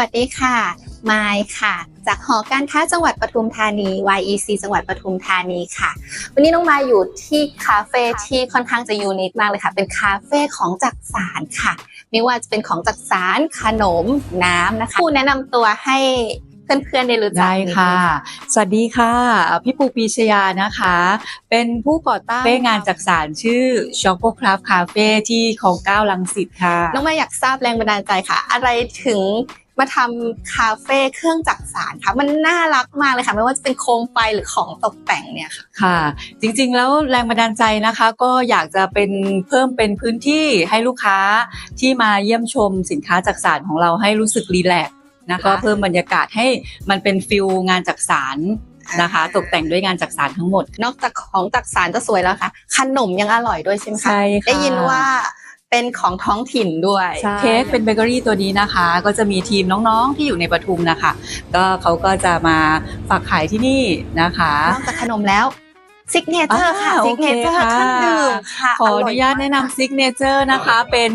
วัสดีค่ะ มายค่ะ จากหอการค้าจังหวัดปทุมธานี YEC จังหวัดปทุมธานีค่ะ วันนี้น้องมายอยู่ที่คาเฟ่ที่ค่อนข้างจะยูนิคมากเลยค่ะ เป็นคาเฟ่ของจักสารค่ะ ไม่ว่าจะเป็นของจักสารขนมน้ำนะคะ ผู้แนะนำตัวให้เพื่อนๆได้รู้จักได้ค่ะ สวัสดีค่ะเอ่อพี่ปูปีชยานะคะ เป็นผู้ก่อตั้งเป้งานจักสารชื่อ Choco Craft Cafe ที่คลองเก้าลังสิตค่ะ น้องมายอยากทราบแรงบันดาลใจค่ะ อะไรถึง มาทำคาเฟ่เครื่องจักสารคะมันน่ารักมากเลยค่ะ ไม่ว่าจะเป็นโคมไฟหรือของตกแต่งเนี่ยค่ะค่ะ จริงๆแล้วแรงบันดาลใจนะคะ ก็อยากจะเป็นเพิ่มเป็นพื้นที่ให้ลูกค้าที่มาเยี่ยมชมสินค้าจักสารของเราให้รู้สึกรีแลกซ์นะคะค่ะเพิ่มบรรยากาศให้มันเป็นฟิลงานจักสารนะคะ ตกแต่งด้วยงานจักสารทั้งหมด นอกจากของจักสารจะสวยแล้วค่ะขนมยังอร่อยด้วยใช่ไหมคะใช่ค่ะได้ยินว่า เป็นของท้องถิ่นด้วย เค้กเป็นเบเกอรี่ตัวนี้นะคะ ก็จะมีทีมน้องๆที่อยู่ในปทุมนะคะ ก็เขาก็จะมาฝากขายที่นี่นะคะนอกจากขนมแล้วซิกเนเจอร์ค่ะอ่าซิกเนเจอร์โอเคค่ะเครื่องดื่มค่ะขออนุญาตแนะนำซิกเนเจอร์นะคะเป็น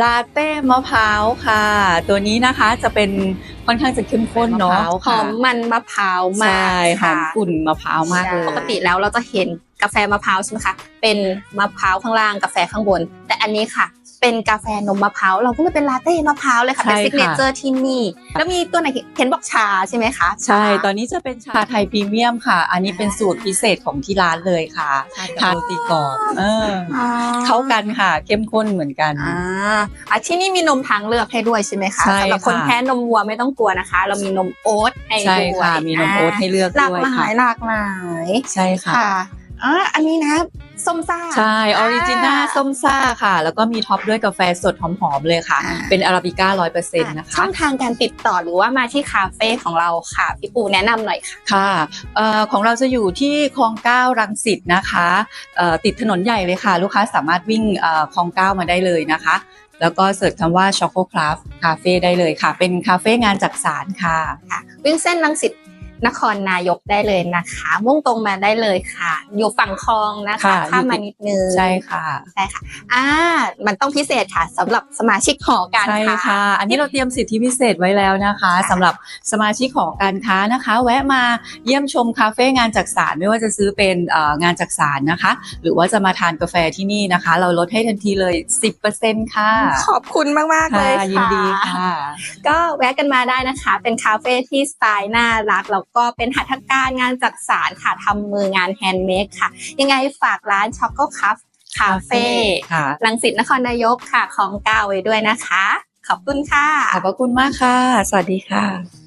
ลาเต้มะพร้าวค่ะ ตัวนี้นะคะจะเป็นค่อนข้างจะเข้มข้นเนาะหอมมันมะพร้าวมากใช่หอมกลุ่นมะพร้าวมากเลยปกติแล้วเราจะเห็นกาแฟมะพร้าวใช่ไหมคะเป็นมะพร้าวข้างล่างกาแฟข้างบน แต่อันนี้ค่ะ เป็นกาแฟนมมะพร้าวเราก็เลยเป็นลาเต้มะพร้าวเลยค่ะ เป็นใช่ซิกเนเจอร์ที่นี่ แล้วมีตัวไหนเห็นบอกชาใช่ไหมคะใช่ ตอนนี้จะเป็นชาไทยพรีเมียมค่ะ อันนี้เป็นสูตรพิเศษของที่ร้านเลยค่ะทานตีกรอบเอออ๋อเข้ากันค่ะ เข้มข้นเหมือนกันอ่าอะที่นี่มีนมทางเลือกให้ด้วยใช่ไหมคะใช่สำหรับคนค่ะแพ้นมวัวไม่ต้องกลัวนะคะ เรามีนมโอ๊ตให้ใช่ด้วยค่ะมีนมโอ๊ตให้เลือกหลากด้วยหลาค่ะยหลากหลายใช่ค่ะค่ะอ่าอันนี้นะ ส้มซ่า ใช่ออริจินาส้มซ่าค่ะ แล้วก็มีท็อปด้วยกาแฟสดหอมๆเลยค่ะอ่าเป็นอาราบิก้าร้อยเปอร์เซ็นต์นะคะ ช่องทางการติดต่อหรือว่ามาที่คาเฟ่ของเราค่ะ พี่ปูแนะนำหน่อยค่ะ ค่ะเอ่อของเราจะอยู่ที่คลองเก้ารังสิตนะคะเอ่อติดถนนใหญ่เลยค่ะ ลูกค้าสามารถวิ่งเอ่อคลองเก้ามาได้เลยนะคะ แล้วก็เสิร์ชคำว่า Choco Craft Cafe ได้เลยค่ะ เป็นคาเฟ่งานจักสารค่ะค่ะวิ่งเส้นลังสิต นครนายกได้เลยนะคะ มุ่งตรงมาได้เลยค่ะ อยู่ฝั่งคลองนะคะค่ะข้ามมานิดนึงใช่ค่ะใช่ค่ะอ่ามันต้องพิเศษค่ะสำหรับสมาชิกหอการใช่ค้าค่ะ อันนี้เราเตรียมสิทธิพิเศษไว้แล้วนะคะสำหรับสมาชิกของการค้านะคะ แวะมาเยี่ยมชมคาเฟ่งานจักสารไม่ว่าจะซื้อเป็นเอ่องานจักสารนะคะ หรือว่าจะมาทานกาแฟที่นี่นะคะ เราลดให้ทันทีเลย 10%ค่ะ ขอบคุณมากๆเลยค่ะยินดีค่ะ ก็แวะกันมาได้นะคะ เป็นคาเฟ่ที่สไตล์น่ารักแล้วก็เป็นหัตถการงานจักสารค่ะทำมืองานแฮนด์เมดค่ะ ยังไงฝากร้านช็อกโกคัฟคาเฟ่ค่ะลังสิตนครนายกค่ะของเก้าไว้ด้วยนะคะ ขอบคุณค่ะ ขอบพระคุณมากค่ะ สวัสดีค่ะ